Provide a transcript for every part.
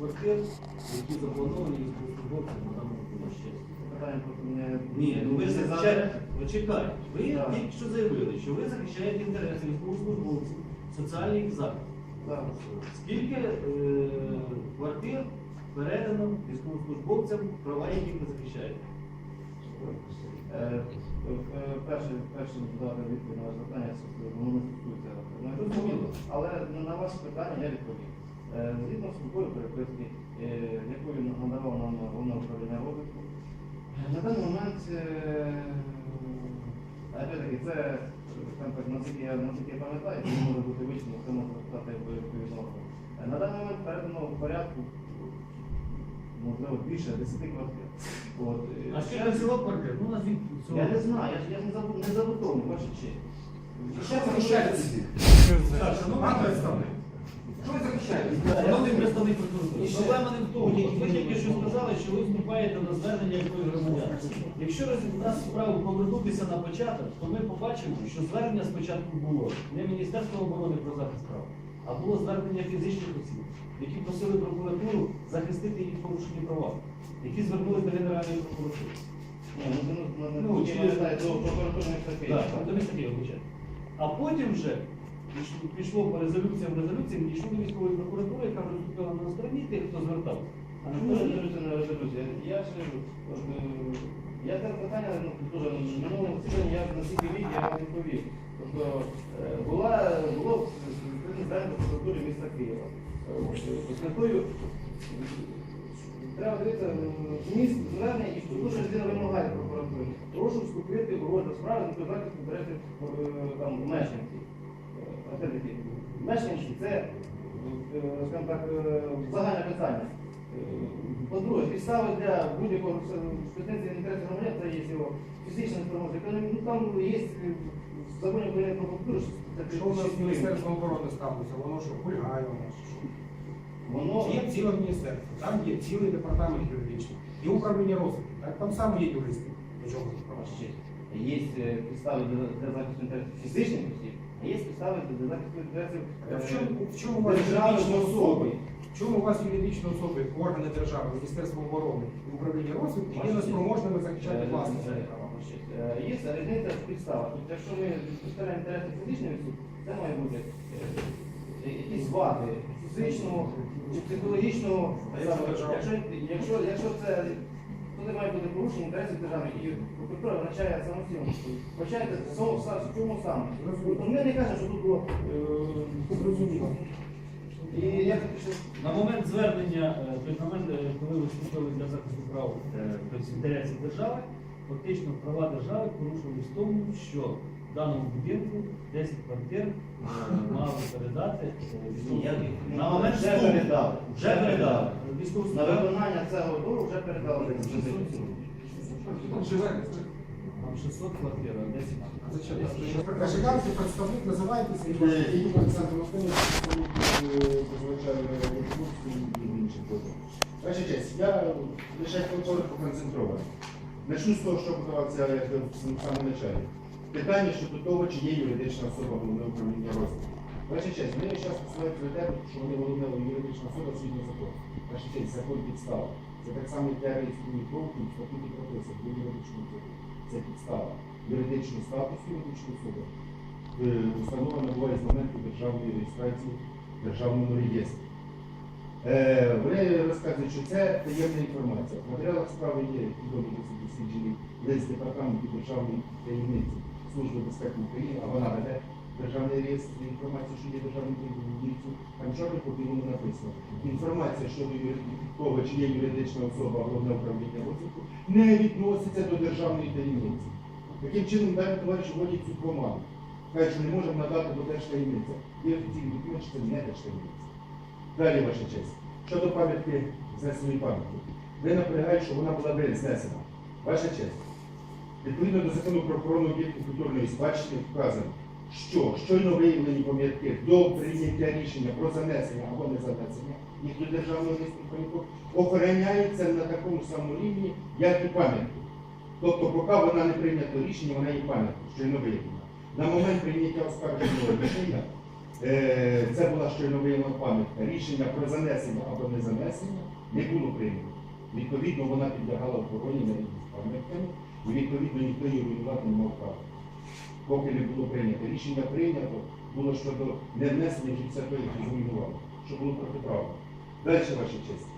квартир, які заплановані даному приміщенні. Питання просто. Ні, ну ви захищаєте, задане. Ви Так. тільки що заявили, що ви захищаєте інтереси військовослужбовців, соціальний захист. Так. Скільки е, квартир передано військовослужбовцям, права яких ви захищаєте? Е, е, Перше, перше дати відповідь на ваше питання, воно не стосується. Зрозуміло, але на- на ваше питання я відповім. Е, Згідно з службою переписки, е, яку надавав нам головне управління розвитку, на даний момент, е, опять-таки, це, наскільки я, наскільки пам'ятаю, це може бути вичено, це може стати відповідно. Е, На даний момент передано в порядку, можливо, більше 10 квартир. От, е, А скільки всього квартир? Ну, назвіть цього. я не знаю, я, ж- я не забув, не честь. Що ви захищаєте? Так, шановний Пан представник. Що ви захищаєте? Представник прокуратури, проблема не в тому, ви тільки що сказали, що ви вступаєте на звернення якої громадян. Якщо нас справу повернутися на початок, то ми побачимо, що звернення спочатку було не Міністерство оборони про захист прав, а було звернення фізичних осіб, які просили прокуратуру захистити їх порушені права, які звернулися до Генеральної прокуратури. Ну, ну, ну, Ну, ну, знаю, до прокуратурних вибачайте. А потім вже пішло, по резолюціям, резолюціям, дійшло до військової прокуратури, яка виступила на стороні тих, хто звертався. А на Чому стороні резолюція не резолюція? Я ж е, я це питання дуже на минулому засіданні я на всі рік я вам відповів. Тобто е, була було звернення до прокуратури міста Києва. З е, треба дивитися зміст звернення і дуже людина вимагає прокуратури. Прошу вступити у розгляд справи на захисту інтересів мешканців. Опять-таки, Мешканці це, е, скажімо так, е, загальне питання. Е, По-друге, підстави для будь-якого претензії інтересів громадян це є його фізична інформація. Ну там є законі України про культуру, що у нас з 36 оборони сталося? Воно що, хулігає у нас? що? Воно Є ціле міністерство, там є цілий департамент юридичний. І управління розвитку. Так, там саме є юристи. До чого Є підстави для, захисту інтересів фізичних осіб, є підстави для захисту інтересів А в е, чому, в чому у вас юридичні особи. В чому у вас юридичні особи, органи держави, Міністерство оборони і управління розвитку є неспроможними захищати Е, власні е, права? е, Є різниця в підставах. Якщо ми представляємо інтереси фізичних осіб, це має бути е, якісь вади фізичного чи психологічного. А? Якщо, якщо, якщо це не має бути порушення інтересів держави, і прокуратура визначає самостійно. Врачаєте з цього чому саме. Ми не кажемо, що тут було е, зрозуміло. І я На момент звернення, е, тобто на момент, е, коли ви вступили для захисту прав е, тобто інтересів держави, фактично права держави порушувались в тому, що в даному будинку 10 квартир е, мали передати е. На момент вже передали. Вже передали. На виконання цього дору вже передали. Там 600 квартир, а 10 А зачем? Зачекайте, представник, називайтеся і Олександр Мартинович, представник відпустки і інших буде. Ваша честь, я лише коротко концентрований. Начну з того, що подавався в самому началі. Питання щодо того, чи є юридична особа головне управління розвитку. Ваша честь, ми зараз посилаємося на те, що вони головне юридична особа згідно закону. Ваша честь, закон підстава. Це так само, як я реєструю кровку, в статуті прописано, є юридичну особу. Це підстава. Юридичний статус юридичної особи е, установа набуває з моменту державної реєстрації державному реєстрі. Е, Вони розказують, що це таємна інформація. В матеріалах справи є відомі досліджені лист департаменту державної таємниці Служби безпеки України, а вона веде державний реєстр інформації, що є державним таємницю. Там чорний по білому написано. Інформація щодо того, чи є юридична особа головне управління розвитку, не відноситься до державної таємниці. Таким чином дані товариші вводять цю команду. Кажуть, що не можемо надати до держтаємниця. Є офіційний документ, що це не держтаємниця. Далі, ваша честь. Щодо пам'ятки знесеної пам'ятки. Ви наполягаєте, що вона була знесена. Ваша честь. Відповідно до закону про охорону об'єктів культурної спадщини вказано, що щойно виявлені пам'ятки до прийняття рішення про занесення або не занесення їх до державного реєстру пам'яток охороняються на такому самому рівні, як і пам'ятки. Тобто, поки вона не прийнято рішення, вона є пам'яткою, щойно виявлена. На момент прийняття оскарженого рішення Е, Це була щойно виявлена пам'ятка. Рішення про занесення або не занесення не було прийнято. Відповідно, вона підлягала охороні на рівні з пам'ятками, і відповідно ніхто її руйнувати не мав права. Поки не було прийнято. Рішення прийнято було щодо не внесення і все того, які зруйнували, що було протиправно. Далі, ваша честь.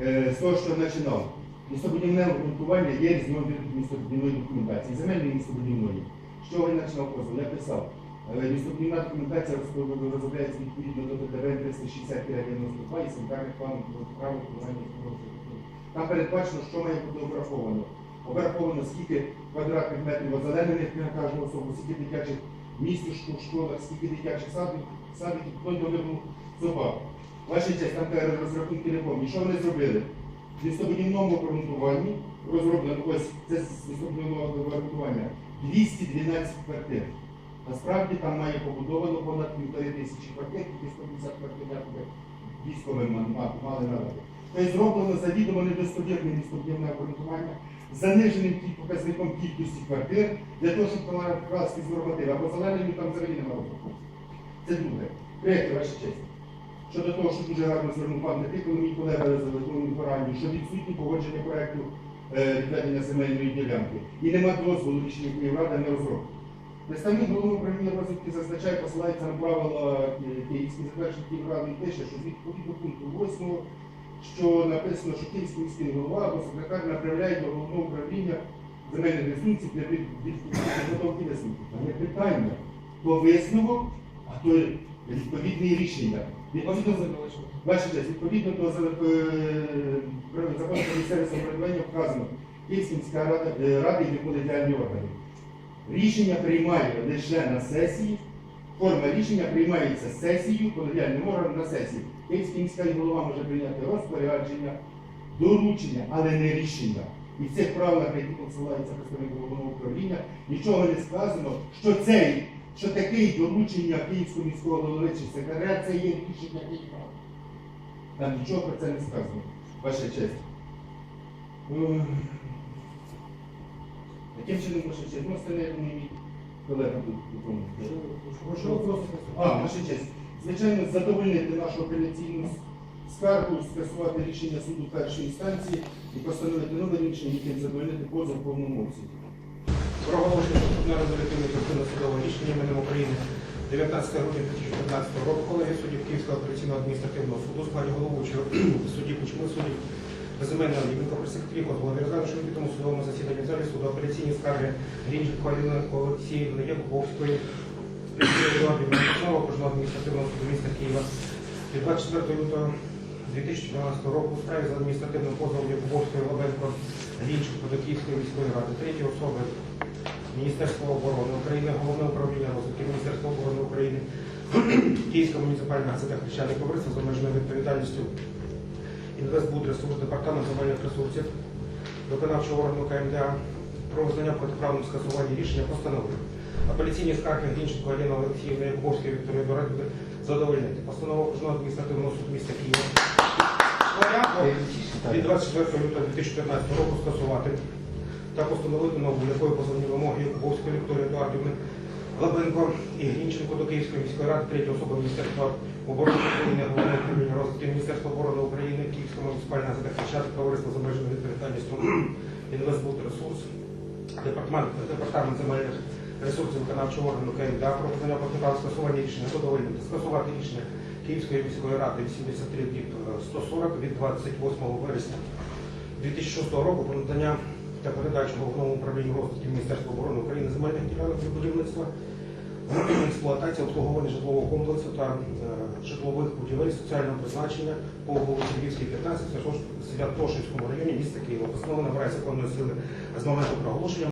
Е, З того, що починав. Містобудівне обґрунтування є різною містобудівної документації, земельної містобудівної. Що ви починав позов? Я писав. Е, Містобудівна документація розробляється відповідно до ДТВ 360-92 і санітарних планів права виконання установлених. Там передбачено, що має бути обраховано. Обраховано, скільки квадратних метрів озеленених на кожну особу, скільки дитячих місць у школах, скільки дитячих садів, садиків, вплоть до вибору собак. Ваша честь, там розрахунки не помню. Що вони зробили? В містобудівному обґрунтуванні розроблено ось це з містобудівного обґрунтування 212 квартир. Насправді там має побудовано понад півтори тисячі квартир, 150 квартир якби військовим ма- ма- мали надати. Тобто зроблено завідомо недостовірне містобудівне обґрунтування, заниженим показником кількості квартир, для того, щоб вкласти з нормативи, або зеленими там взагалі немає розрахунку. Це друге. Третє, ваша честь. Щодо того, що дуже гарно звернув пан Никит, коли мій колега звернув поранню, що відсутні погодження проекту е, відведення земельної ділянки. І нема дозволу рішення Київради на розробку. Представник головного управління розвитку зазначає, посилається на правила е, Київської затвердження Київради і пише, що відповідно пункту 8, що написано, що Київський міський голова або секретар направляє до головного управління земельних ресурсів для підготовки висновків. Там є питання, то висновок, а то відповідне рішення. Відповідно, Ваша відповідно до е, закону про місцеве самоврядування вказано, Київська міська рада, е, рада і колегіальні органи. Рішення приймає лише на сесії, форма рішення приймається сесією, колегіальним органом на сесії. Київська міська голова може прийняти розпорядження, доручення, але не рішення. І в цих правилах, на які посилається представник головного управління, нічого не сказано, що цей, що таке доручення Київського міського голови чи секретаря, це є рішення Києва. Там нічого про це не сказано, ваша честь. Ем, Яким чином ваша честь? Ну, остальне, я думаю, мій колега ви просите? А, ваша честь. Звичайно, задовольнити нашу апеляційну скаргу, скасувати рішення суду першої інстанції і постановити нове рішення, яким задовольнити позов повному обсязі. Проголошення частина судового рішення іменем України 19 грудня 2015 року колеги суддів Київського апеляційного адміністративного суду складі головуючого судді Кучми суддів Безіменного Дівника при секретарі Козлові розглянувши в відому судовому засіданні залі суду апеляційні скарги Грінченко Аліни Олексіївни Постанова окружного адміністративного суду міста Києва від 24 лютого 2012 року у справі за адміністративним позовом Якубовської Лобенко Грінченко до Київської міської ради, треті особи Міністерства оборони України, Головне управління розвитку Міністерства оборони України, Київська муніципальна газета Хрещаний товариство з обмеженою відповідальністю Інвестбудресурс, департамент земельних ресурсів, виконавчого органу КМДА про визнання протиправним скасування рішення постанови. Апеляційні скарги Гінченко Аліна Олексіївна Якубовської Вікторії Дорадівни задовольнити. Постанова окружного адміністративного суду міста Києва. Від 24 лютого 2015 року скасувати та постановити нову, якою позовні вимоги Якубовської Вікторії Едуардівни Лабенко і Грінченко до Київської міської ради, третьої особи Міністерства оборони України, головного управління розвитку Міністерства оборони України, Київська муніципальна захищати товариство з обмеженою відповідальністю Інвестбуд-ресурс, департамент земельних ресурсів виконавчого органу КМДА про визнання протиправного скасування рішення задовольнити, скасувати рішення Київської міської ради 83 від 140 від 28 вересня 2006 року про надання та передачу головному управлінню розвитку Міністерства оборони України земельних ділянок для будівництва, експлуатації, обслуговування житлового комплексу та е, житлових будівель соціального призначення по вулиці 15 в Святошинському районі міста Києва. Постанова набирає законної сили з моменту проголошення.